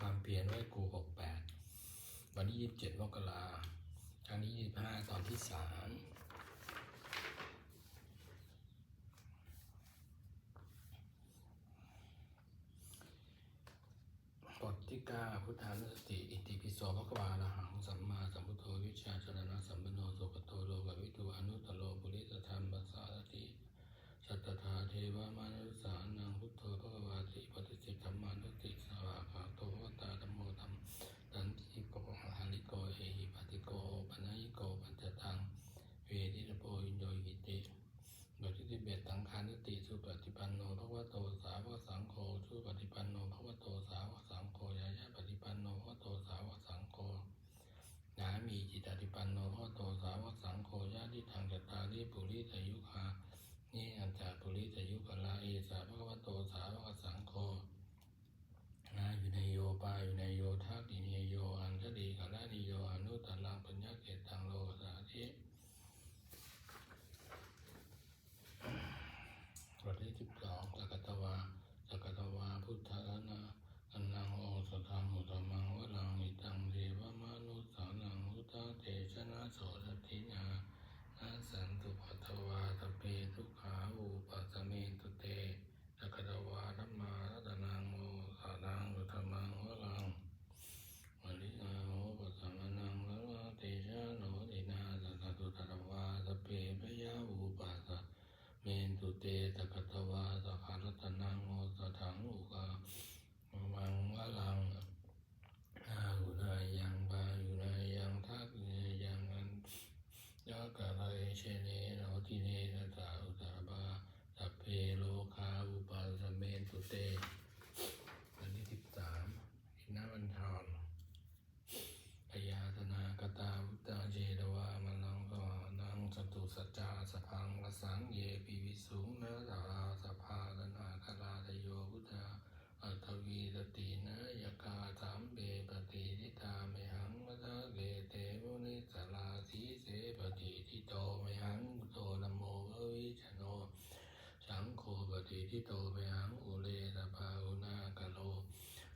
ความเพียรไว้กูหกแปดวันที่ยี่สิบเจ็ดมกราครั้งที่ยี่สิบห้าตอนที่สามบทที่เก้าพุทธานุสติ อิติปิโสภควาอรหังสัมมาสัมพุทโธวิชาชรณะสัมปนโนสุปโตโลกวิทูอนุตตโลปุริสธรรมปัสสารติ สัตตถาเทวมานุสานังพุทโธภควาติปฏิสิทธัมมานุสติสวากขาโตภวตาธรรมโมธรรมตันติโกหาริโกเอหิปฏิโกปัญญิโกปัจจตังเวทิตโปอินโยหิติบทที่สิบเอ็ดสังขานุติสุปฏิปันโนภควโตสาวกสังโฆสุปฏิปันโนภควโตสาวกสังโฆยายาปฏิปันโนภควโตสาวกสังโฆ นามีจิตติปันโนภะโตสาวกสัง โฆญาติทางจตตาริปุริสยุคานิอันจาปุริสยุคลาเอสาภะคะวะโตสาวกสังโฆนาอยู่ในโยปาอยู่ในโยทักอินโยอันทดีกาลานิโยอนุตตลังปัญญาเกตังโลกสาธิบทที่สิบสองสกตวาสกตวาพุทธะนาอันนังโอสถามุตมังวรังอิตังเทวมานุสานังพุทธเตชนะโสตตินานาสันตุปัตวาตเปทุขาอุปัสสเมตุเตสกตวาธรรมารัตนังโมสานังสุธรรมังวรังวลิอาโหปัสสมนังละวะเตชะโนตินาสัตตุตตวาตเปพยาอุปัสส เมนตุ เตตะกตวาสหรัตนังโอสถังอุกามังวะลังอาหุนายังบาอยุนายังทักเนยังอันยะกะไรเชเนโนทิเนตตาอุตาบาสัพเพโลคาอุปัสเมนตุเตอันที่สิบสามอินนาวันทอนพยาธนากตาวุตาเจดวามนังสวานังสตุสัจจาสพังวสังเยปิ สุงนาตาสภาลนาคลาตโยพุทธาอัตวีสตินะยกาสามเบปฏิทิตาเมหังมัทะเกเตมุนิสลาสีเสปฏิทิโตเมหังอุโตนโมภวิชโนสังโฆปฏิทิโตเมหังอุเลสภาอุนากโล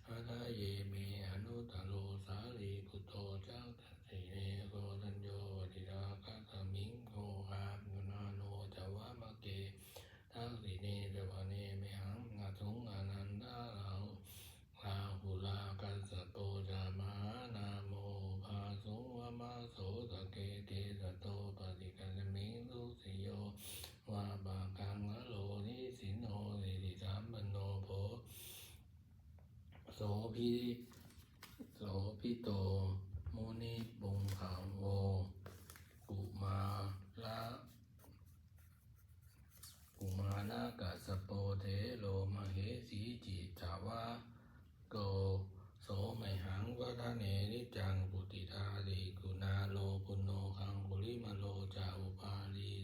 อาทาเยเมอนุตโลสาลีพุทโธจักตัสสิเนโกตัญโยติราคัสมิงโกหามุนาโนจวามะเกทักสิเนเดวะเนเมหังอาทุงอนันตาลาลาหุลากัสสะโตจามหานาโมภาสุวะมาโสตะเกเตสะโตปฏิกัสมิงสุสิโยวาบากังอโลนิสินโนสิริสามปนโนโพ โส พิโสพิโตมุนิปุงขาวโวกุมาละกุมาละกัสโปเทโลมเหสีจิตาวะโกโสไมหังวัฒเนนิจังปุติทาริกุณาโลปุโนคังคุลิมาโลจาอุปาลี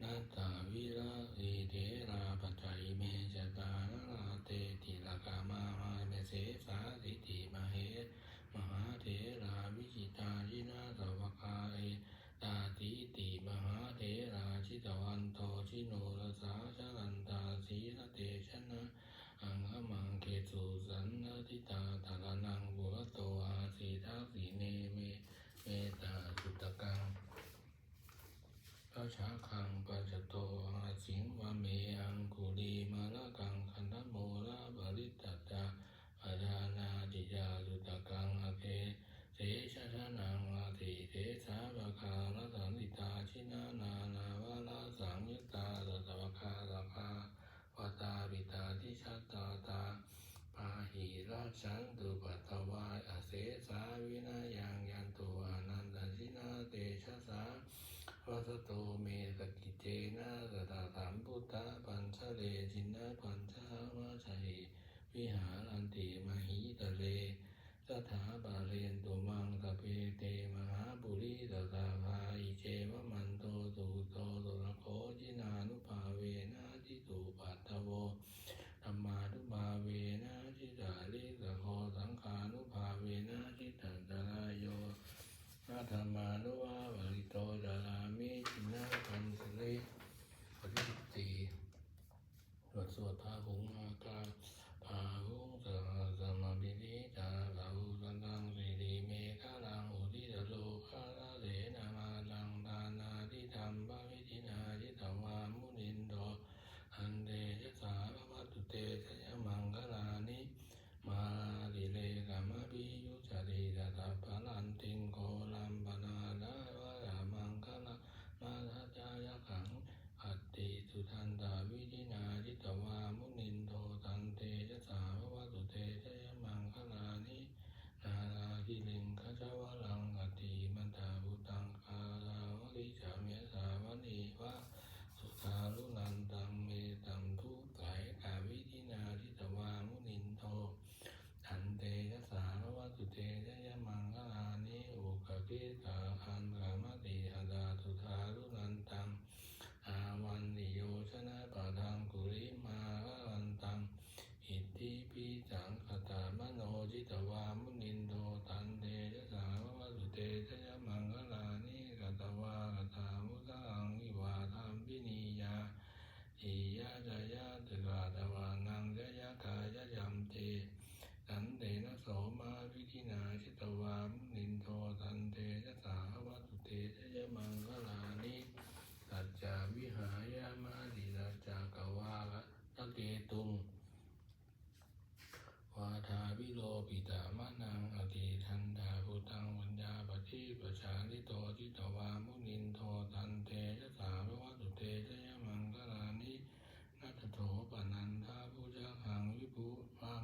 นัตตาวิราสีเทราปัจจัยเมจตานาราเตติลกามามา เสสาสิติมาเหมหาเถราวิจิตาจินาสวกาเอตาติติมหาเถราชิตวันโตชิโนรสาชลันตาสีสเตชนะอังคมังเกสุสันนทิตาตาลนังบุรโตอาสีทัสีเนเมเมตาสุตกังพระชาคังปัจจโตอาสิงวะเมอังคุลีมาละกังคันธโมระบริตตตานาติยาสุตกังอเกเสชะชะนังอาติเทสาวะคาลสันติตาชินานานาวาลาสังยุตตาสัตวคาสัพพาวตาปิตาทิชัตตาตาปาหิราชันตุปัตวายอเสสาวินายังยันตุอานันตชินาเตชะสาวัสโตเมสกิเจนะสตาสัมพุทธปัญชเลจินะปัญชามาชัย วิหารันติมหิตะเลสถาบาเรนตุมังสเพเตมหาบุริสตาภาอิเจวมันโตสุโตตุรโคจินานุภาเวนะทิตุปัตตโวธรรมานุภาเวนะจิตาลิสโคสังขานุภาเวนะจิตตันตรายโยนาธรรมานุวาบริโตจารามิจินาปันสลิปฏิสิบสี่บทสวดพาหุงอากาพาหุงมาบิริจา uh, าลิโตจิตวามุนินโทตันเตยะสาวะสุเตชะยะมังคลานินัตโธปนันทาผู้ชาขังวิภูพัง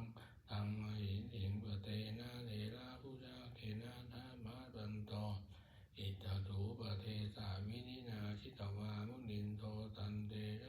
ธรรมหินเห็นปเตนะเทระผู้ชาเขนะธามาตันโตอิทธถูปเทสามินินาชิตวามุนินโทตันเตยะ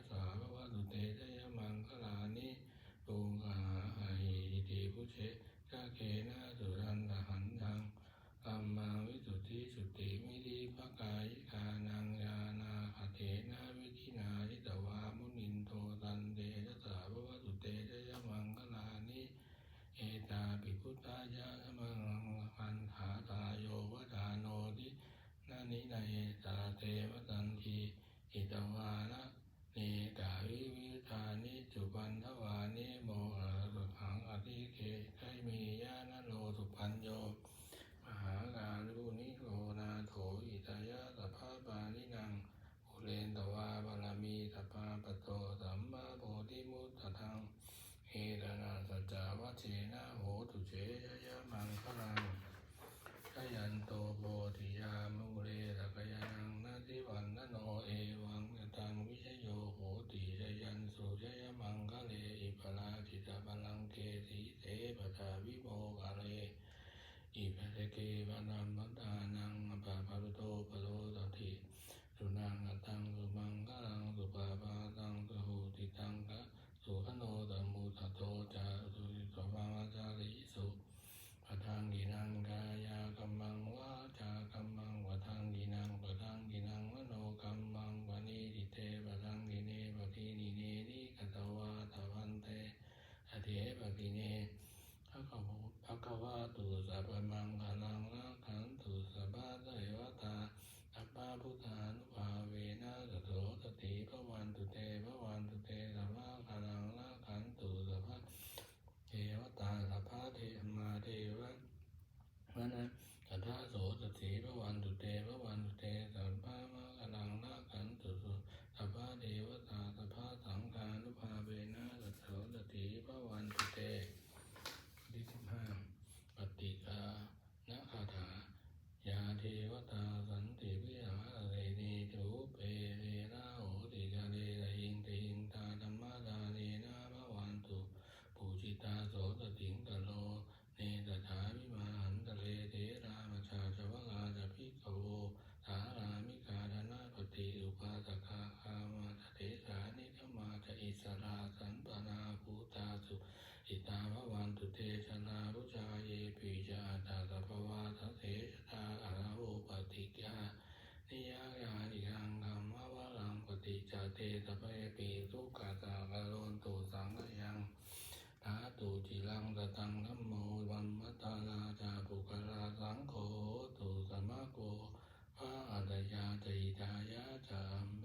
ติวตาสันติวิหารเรนีจูเปเรนาโหติกาเลรหิงติหิงตาธรรมดาเนนาพระวันตุปูจิตาโสตติงกโล เนตถาวิมาหันตะเลเทรามาชาชวกาจะพิกโวสารามิกาธนาปฏิอุปาสกาคามาตเทสานิธมาจะอิสราสันปนาภูตาสุอิตาพวันตุเตชนารุ ตเปปีทุกขากาบาลนตุสังขยังทาตุจิลังตะตังธัมโมวัมมตาลาจาปุกะราสังโฆตุสมะโกพอาอัตยาติตายะจาม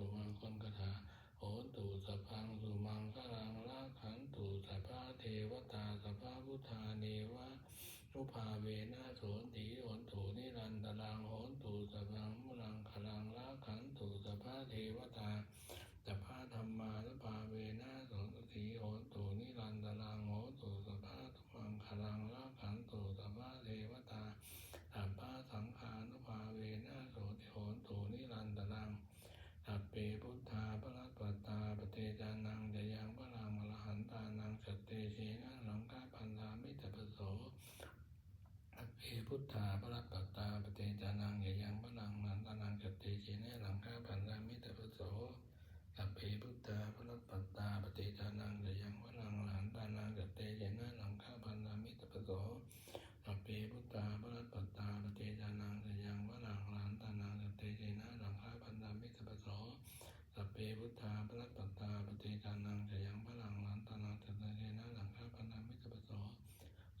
สุมังคนกถาโหตุสัพพังสุมังคลังละขันตุสัพพะเทวตาสัพพะพุทธาเนวะรุภาเวนะโสติโหนตุนิรันตรังโหนตุสัพพังมุลังคลังละขันตุสัพพะเทวตา พุทธาพระปัตตาปเตจานังจะยังพระรามรหันตานังสตเตเนะหลังคาพันธามิตรปโสสัพเพพุทธาพระปัตตาปเตจานังจะยังพระรามรหันตานังสตเตเนะหลังคาพันธามิตรปโสสัพเพพุทธาพระปัตตาปเตจานังจะยังพระรามรหันตานังสตเตเนะหลังคาพันธามิตรปโสสัพเพพุทธาพระปัตตาปฏิจานังจะยังพลังลันตานังจัตเจนะหลังคาปนามิตรปโส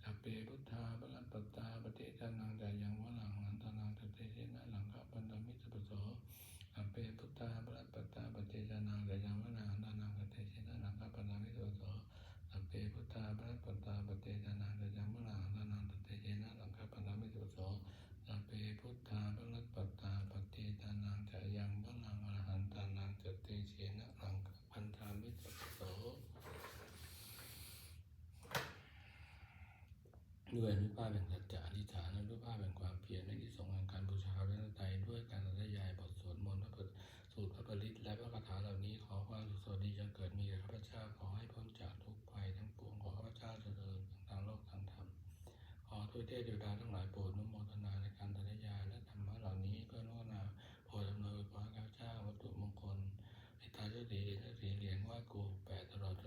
สัพเพพุทธาพระปัตตาปฏิจานังจะยังพลังลันตานังจัตเจนะหลังคาปนามิตรปโสสัพเพพุทธาพระปัตตาปฏิจานังจะยังพลังลันตานังจัตเจนะหลังคาปนามิตรปโสสัพเพพุทธาพระปัตตาปฏิจานังจะยังพลังลันตานังจัตเจนะหลังคาปนามิตรปโส สัพเพพุทธาพระปัตตาปฏิทานังจะยังพลังอรหันตานังจติเชนะลังพันธามิตรโส ด้วยอนุภาพแห่งสัจจะอธิษฐานอนุภาพแห่งความเพียรในที่สงแห่งการบูชาพระรันตรัยด้วยการสาธยายบทสวดมนต์พระบทสูตรพระปริตและพระคาถาเหล่านี้ขอความสุขสวัสดีจงเกิดมีแก่ข้าพเจ้าขอให้พ้นจากทุกภัยทั้งปวงขอข้าพเจ้าเจริญทางโลกทางธรรมขอทุกเทพเทวดาทั้งหลายโปรดนุโมทนาในการสาธยายและธรรมะเหล่านี้เพื่อโน้มนาโปรดอำเนวยพรข้าพเจ้าวัตถุมงคลในตาเจ้าสีเหรียญเจ้าสีเหรียญว่ากูแปดตลอดจ